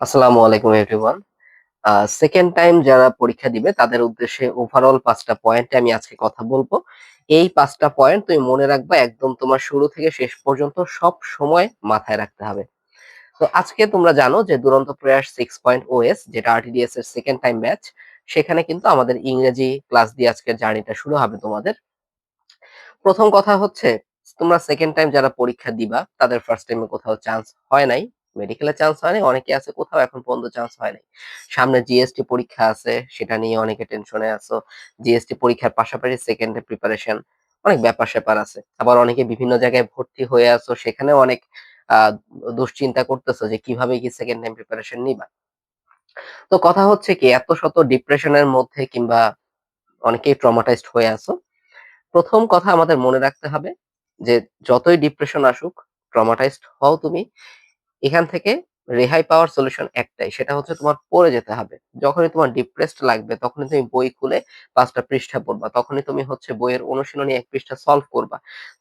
আসসালামু আলাইকুম everyone. Second time যারা পরীক্ষা দিবে, তাদের উদ্দেশ্যে ওভারঅল ৫ টা পয়েন্টে আমি আজকে কথা বলব এই পাঁচটা পয়েন্ট তুমি মনে রাখবা একদম তোমার শুরু থেকে শেষ পর্যন্ত সব সময় মাথায় রাখতে হবে। তো আজকে তোমরা জানো যে দুরন্ত প্রয়াস 6.OS যেটা আরটিডিএস এর সেকেন্ড টাইম ব্যাচ সেখানে কিন্তু আমাদের ইংরেজি ক্লাস দিয়ে আজকের জার্নিটা শুরু হবে তোমাদের। প্রথম কথা হচ্ছে, তোমরা সেকেন্ড টাইম যারা পরীক্ষা দিবা, তাদের ফার্স্ট টাইমে কোথাও চান্স হয় নাই। মেডিকেলে চান্স হয়নি অনেকে আছে কোথাও এখন পর্যন্ত চান্স হয়নি সামনে জিএসটি পরীক্ষা আছে সেটা নিয়ে অনেকে টেনশনে আছো। জিএসটি পরীক্ষার পাশাপাশি সেকেন্ড প্রিপারেশন অনেক ব্যাপার-স্যাপার আছে। আবার অনেকে বিভিন্ন জায়গায় ভর্তি হয়ে আছো সেখানে অনেক দুশ্চিন্তা করতেছো যে কীভাবে কি সেকেন্ড টাইম প্রিপারেশন নিবা। তো কথা হচ্ছে কি এত শত ডিপ্রেশনের মধ্যে কিংবা অনেকেই ট্রমাটাইজড হয়ে আছো। প্রথম কথা আমাদের মনে রাখতে হবে যে যতই ডিপ্রেশন আসুক, ট্রমাটাইজড হও তুমি, এখান থেকে রেহাই পাওয়ার সলিউশন একটাই। সেটা হচ্ছে তোমার পড়ে যেতে হবে। যখনই তোমার ডিপ্রেসড লাগবে তখনই তুমি বই খুলে পাঁচটা পৃষ্ঠা পড়বা। তখনই তুমি হচ্ছে বইয়ের অনুশীলনী এক পৃষ্ঠা সলভ করবা।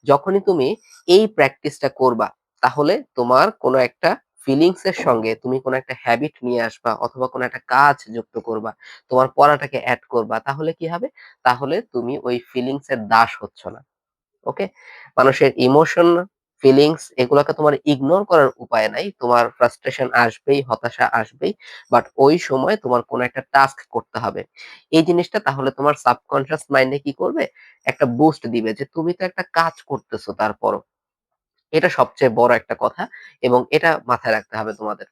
যখনই তুমি এই প্র্যাকটিসটা করবা, তাহলে তোমার কোনো একটা ফিলিংস এর সঙ্গে তুমি কোনো একটা হ্যাবিট নিয়ে আসবা অথবা কোনো একটা কাজ যুক্ত করবা। তোমার পড়াটাকে অ্যাড করবা। তাহলে কি হবে? তাহলে তুমি ওই ফিলিংস এর দাস হচ্ছ না। ওকে? মানুষের ইমোশন, ফিলিংস এগুলাকে তোমার ইগনোর করার উপায় নাই। তোমার ফ্রাস্ট্রেশন আসবেই, হতাশা আসবেই। বাট ওই সময় তোমার কোনো একটা টাস্ক করতে হবে। এই জিনিসটা তাহলে তোমার সাবকন্সিয়াস মাইন্ডে কি করবে? একটা বুস্ট দিবে যে তুমি তো একটা কাজ করতেছো তারপরও। এটা সবচেয়ে বড় একটা কথা এবং এটা মাথায় রাখতে হবে তোমাদের।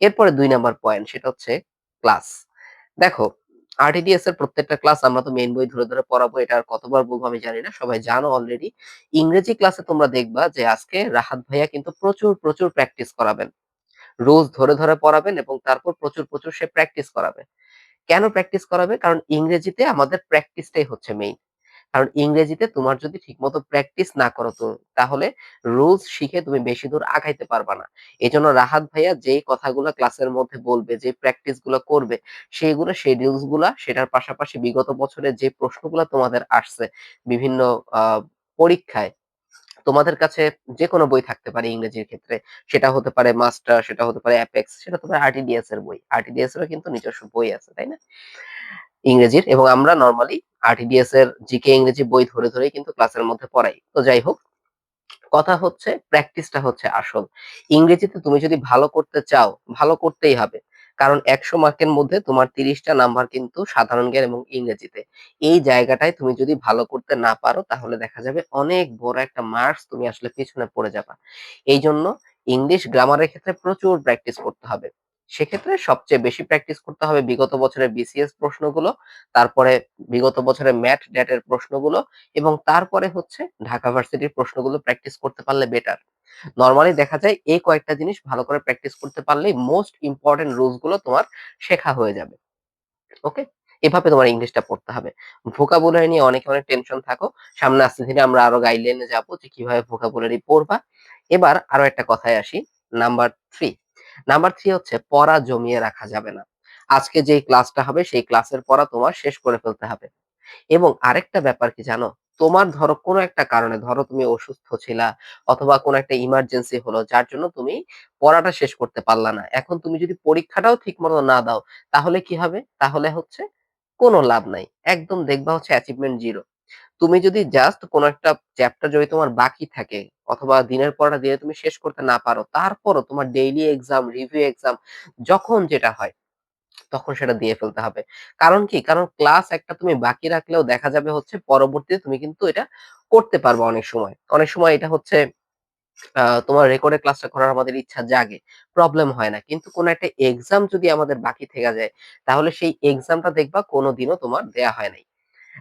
এরপরে দুই নাম্বার পয়েন্ট সেটা হচ্ছে ক্লাস। দেখো আরটিডিএস এর প্রত্যেকটা ক্লাস আমরা তো মেইন বই ধরে, ধরে পড়াবো এটা আর কতবার বলব আমি জানি না। সবাই জানো অলরেডি। ইংরেজি ক্লাসে তোমরা দেখবা যে আজকে রাহাত ভাইয়া কিন্তু প্রচুর, প্রচুর প্র্যাকটিস করাবেন। রোজ ধরে, ধরে পড়াবেন এবং তারপর প্রচুর, প্রচুর সে প্র্যাকটিস করাবে। কেন প্র্যাকটিস করাবে? কারণ ইংরেজিতে আমাদের প্র্যাকটিসটাই হচ্ছে মেইন। কারণ ইংরেজিতে তোমার যদি ঠিকমতো প্র্যাকটিস না করো তো তাহলে রুলস শিখে তুমি বেশি দূর আগাইতে পারবা না। এজন্য রাহাত ভাইয়া যেই কথাগুলা ক্লাসের মধ্যে বলবে, যে প্র্যাকটিসগুলো করবে, সেইগুলো শিডিউলসগুলা সেটার পাশাপাশি বিগত বছরে যে প্রশ্নগুলা তোমাদের আসছে বিভিন্ন পরীক্ষায় তোমাদের কাছে যেকোনো বই থাকতে পারে ইংরেজির ক্ষেত্রে। সেটা হতে পারে মাস্টার, সেটা হতে পারে অ্যাপেক্স, সেটা তোমার আরটিডিএস এর বই। আরটিডিএস এরও কিন্তু নিজস্ব বই আছে, তাই না? ইংরেজির এবং আমরা নর্মালি আরটিডিএস এর জিকে ইংরেজি বই ধরে, ধরেই কিন্তু ক্লাসের মধ্যে পড়াই। তো যাই হোক, কথা হচ্ছে প্র্যাকটিসটা হচ্ছে আসল। ইংরেজিতে তুমি যদি ভালো করতে চাও, ভালো করতেই হবে। কারণ ১০০ মার্কের মধ্যে তোমার তিরিশটা নাম্বার কিন্তু সাধারণ জ্ঞান এবং ইংরেজিতে। এই জায়গাটায় তুমি যদি ভালো করতে না পারো তাহলে দেখা যাবে অনেক বড় একটা মার্কস তুমি আসলে পেছনে পড়ে যাবা। এই জন্য ইংলিশ গ্রামারের ক্ষেত্রে প্রচুর প্র্যাকটিস করতে হবে। সেক্ষেত্রে সবচেয়ে বেশি প্র্যাকটিস করতে হবে বিগত বছরের বিসিএস প্রশ্নগুলো, তারপরে বিগত বছরের ম্যাথ, ড্যাট এর প্রশ্নগুলো এবং তারপরে হচ্ছে ঢাকা ভার্সিটির প্রশ্নগুলো প্র্যাকটিস করতে পারলে বেটার। নরমালি দেখা যায় এই কয়েকটা জিনিস ভালো করে প্র্যাকটিস করতে পারলেই মোস্ট ইম্পোর্টেন্ট রুলসগুলো তোমার শেখা হয়ে যাবে। ওকে? এভাবে তোমার ইংলিশটা পড়তে হবে। ভোকাবুলারি নিয়ে অনেকে অনেক টেনশন থাকো। সামনে আস্তে ধীরে আমরা আরও গাইডলাইনে যাব যে কীভাবে ভোকাবুলারি পড়বা। এবার আরও একটা কথায় আসি। নাম্বার 3 নাম্বার 3 হচ্ছে, পড়া জমিয়ে রাখা যাবে না। আজকে যে ক্লাসটা হবে, সেই ক্লাসের পড়া তোমার শেষ করে ফেলতে হবে। এবং আরেকটা ব্যাপার কি জানো? তোমার ধরো কোনো একটা কারণে, ধরো তুমি অসুস্থ ছিলা, অথবা কোনো একটা ইমার্জেন্সি হলো, যার জন্য তুমি পড়াটা শেষ করতে পারলা না। এখন তুমি যদি পরীক্ষাটাও ঠিকমতো না দাও, তাহলে কি হবে? তাহলে হচ্ছে কোনো লাভ নাই। একদম দেখবা হচ্ছে অ্যাচিভমেন্ট 0 তুমি যদি জাস্ট কোনো একটা চ্যাপ্টার যদি তোমার বাকি থাকে অথবা দিনের পড়াটা দিনে তুমি শেষ করতে না পারো, তারপরও তোমার ডেইলি এক্সাম, রিভিউ এক্সাম যখন যেটা হয় তখন সেটা দিয়ে ফেলতে হবে। কারণ কি? কারণ ক্লাস একটা তুমি বাকি রাখলেও দেখা যাবে হচ্ছে পরবর্তীতে তুমি কিন্তু এটা করতে পারবা অনেক সময়। অনেক সময় এটা হচ্ছে তোমার রেকর্ডের ক্লাসটা করার আমাদের ইচ্ছা জাগে। প্রবলেম হয় না। কিন্তু কোন একটা এক্সাম যদি আমাদের বাকি থেকে যায়, তাহলে সেই এক্সামটা দেখবা কোনদিনও তোমার দেয়া হয় নাই।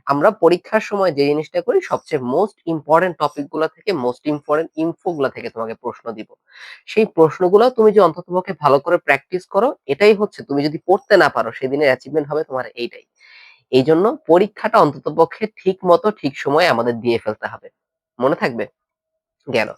আমরা পরীক্ষার সময় যে জিনিসটা করি সবচেয়ে মোস্ট ইম্পর্টেন্ট টপিকগুলা থেকে মোস্ট ইম্পর্টেন্ট ইনফো গুলা থেকে তোমাকে প্রশ্ন দিব। সেই প্রশ্নগুলো তুমি যে অন্ততপক্ষে ভালো করে প্র্যাকটিস করো, এটাই হচ্ছে তুমি যদি পড়তে না পারো সেদিনের অ্যাচিভমেন্ট হবে তোমার এইটাই। এই জন্য পরীক্ষাটা অন্ততপক্ষে ঠিক মতো ঠিক সময়ে আমাদের দিয়ে ফেলতে হবে। মনে থাকবে? গেল।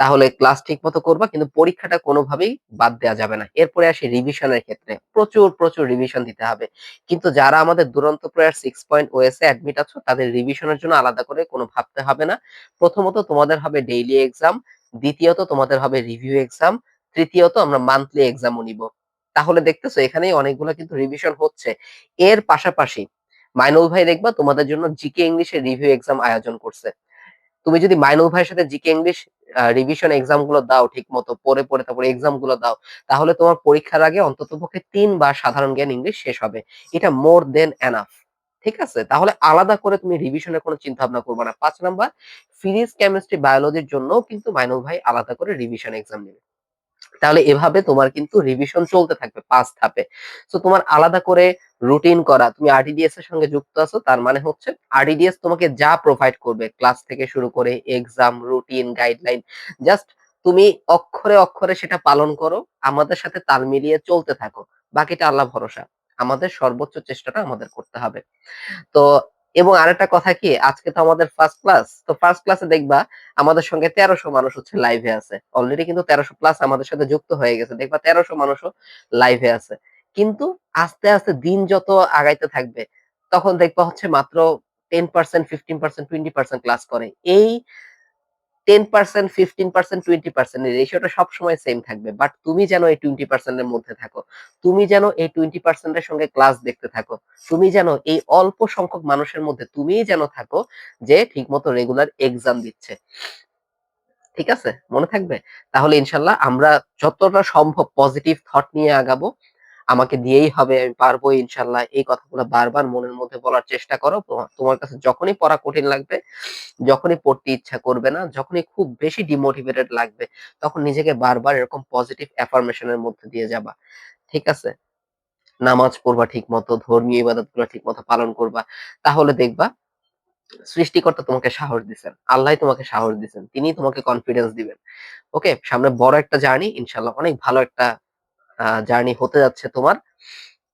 তাহলে ক্লাস ঠিকমতো করবা কিন্তু পরীক্ষাটা কোনোভাবেই বাদ দেয়া যাবে না। এরপরে আসি রিভিশনের ক্ষেত্রে। প্রচুর, প্রচুর রিভিশন দিতে হবে। কিন্তু যারা আমাদের দুরন্ত প্রয়ার 6.OS এ অ্যাডমিট আছো তাদের রিভিশনের জন্য আলাদা করে কোনো ভাবতে হবে না। প্রথমত তোমাদের হবে ডেইলি এক্সাম, দ্বিতীয়ত তোমাদের হবে রিভিউ এক্সাম, তৃতীয়ত আমরা মান্থলি এক্সামও নিব তাহলে দেখতেছো এখানেই অনেকগুলো কিন্তু রিভিশন হচ্ছে এর পাশাপাশি মাইনুল ভাই দেখবা তোমাদের জন্য জিকে ইংলিশের রিভিউ এক্সাম আয়োজন করছে তুমি যদি মাইনুল ভাইয়ের সাথে জিকে ইংলিশ রিভিশন এক্সামগুলো দাও ঠিক মতো পরে পরে তারপরে এক্সামগুলো দাও, তাহলে তোমার পরীক্ষার আগে অন্তত পক্ষে তিনবার সাধারণ জ্ঞান ইংলিশ শেষ হবে। এটা মোর দেন এনাফ ঠিক আছে? তাহলে আলাদা করে তুমি রিভিশনের কোনো চিন্তা ভাবনা করবে না। পাঁচ নাম্বার ফিজিক্স কেমিস্ট্রি বায়োলজির জন্য কিন্তু মাইনুল ভাই আলাদা করে রিভিশন এক্সাম নেবে। তাহলে এভাবে তোমার কিন্তু রিভিশন চলতে থাকবে পাঁচ ধাপে। তো তোমার আলাদা করে রুটিন করা, তুমি আরডিডিএস এর সঙ্গে যুক্ত আছো, তার মানে হচ্ছে আরডিডিএস তোমাকে যা প্রোভাইড করবে ক্লাস থেকে শুরু করে এক্সাম রুটিন গাইডলাইন জাস্ট তুমি অক্ষরে অক্ষরে সেটা পালন করো, আমাদের সাথে তাল মিলিয়ে চলতে থাকো। বাকিটা আল্লাহ ভরসা। আমাদের সর্বোচ্চ চেষ্টাটা আমাদের করতে হবে। তো এবং আরেকটা কথা কি, আজকে তো আমাদের ফার্স্ট ক্লাস তো ফার্স্ট ক্লাসে দেখবা আমাদের সঙ্গে তেরোশো মানুষ হচ্ছে লাইভে আছে। অলরেডি কিন্তু তেরোশো প্লাস আমাদের সাথে যুক্ত হয়ে গেছে। দেখবা তেরোশো মানুষও লাইভে আছে। কিন্তু আস্তে আস্তে দিন যত আগাইতে থাকবে, তখন দেখবা হচ্ছে মাত্র ten percent fifteen percent twenty percent class করে। এই ten percent fifteen percent twenty percent রেশিওটা সবসময় সেম থাকবে। বাট তুমি যেন এই টোয়েন্টি পার্সেন্টের মধ্যে থাকো, তুমি যেন এই টোয়েন্টি পার্সেন্টের সঙ্গে ক্লাস দেখতে থাকো, তুমি যেন এই অল্প সংখ্যক মানুষের মধ্যে তুমিই যেন থাকো যে ঠিকমতো রেগুলার এক্সাম দিচ্ছে। ঠিক আছে? মনে থাকবে? তাহলে ইনশাল্লাহ আমরা যতটা সম্ভব পজিটিভ থট নিয়ে আগাবো। আমাকে দিয়েই হবে, আমি পারব ইনশাল্লাহ। এই কথাগুলো বারবার মনের মধ্যে বলার চেষ্টা করো। তোমার- কাছে যখনই পড়া কঠিন লাগবে, যখনই পড়তে ইচ্ছা করবে না, যখনই খুব বেশি ডিমোটিভেটেড লাগবে, তখন নিজেকে বারবার এরকম পজিটিভ অ্যাফার্মেশনের মধ্যে দিয়ে যাবা। ঠিক আছে? নামাজ পড়বা ঠিক মতো ধর্মীয় ইবাদতগুলো ঠিক মতো পালন করবা, তাহলে দেখবা সৃষ্টিকর্তা তোমাকে সাহস দিচ্ছেন আল্লাহ তোমাকে সাহস দিচ্ছেন তিনি তোমাকে কনফিডেন্স দিবেন। ওকে? সামনে বড় একটা জার্নি ইনশাল্লাহ অনেক ভালো একটা জার্নি হতে যাচ্ছে তোমার।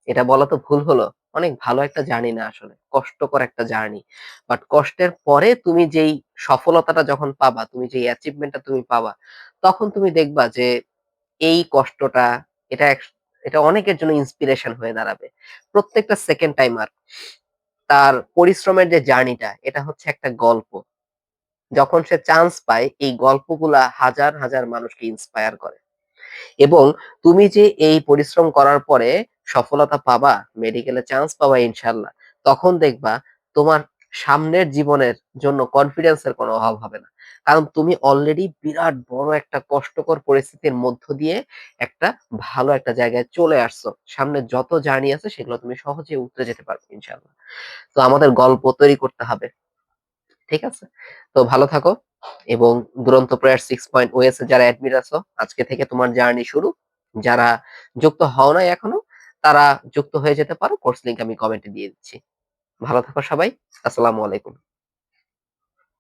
এটা বলা তো ভুল হলো। অনেক ভালো একটা জার্নি না আসলে। কষ্টকর একটা জার্নি। বাট কষ্টের পরে তুমি যেই সফলতাটা যখন পাবা, তুমি যে অ্যাচিভমেন্টটা তুমি পাবা, তখন তুমি দেখবা যে এই কষ্টটা, এটা এটা অনেকের জন্য ইন্সপিরেশন হয়ে দাঁড়াবে। প্রত্যেকটা সেকেন্ড টাইমার তার পরিশ্রমের যে জার্নিটা, এটা হচ্ছে একটা গল্প। যখন সে চান্স পায়, এই গল্পগুলা হাজার হাজার মানুষকে ইন্সপায়ার করে। এবং তুমি যে এই পরিশ্রম করার পরে সফলতা পাবা মেডিকেলে চান্স পাবা ইনশাল্লাহ তখন দেখবা তোমার সামনের জীবনের জন্য কনফিডেন্সের কোনো অভাব হবে না। কারণ তুমি অলরেডি বিরাট বড় একটা কষ্টকর পরিস্থিতির মধ্য দিয়ে একটা ভালো একটা জায়গায় চলে আসছো। সামনে যত জার্নি আছে সেগুলো তুমি সহজে উতরে যেতে পারবে ইনশাল্লাহ তো আমাদের গল্প তৈরি করতে হবে। ঠিক আছে? তো ভালো থাকো এবং দুরন্ত prayer six point O S admit আছো, আজকে থেকে তোমার জার্নি শুরু। যারা যুক্ত হও নাই এখনও, তারা যুক্ত হয়ে যেতে পারো। কোর্স লিঙ্ক আমি কমেন্টে দিয়ে দিচ্ছি। ভালো থাকো সবাই। আসসালামু আলাইকুম।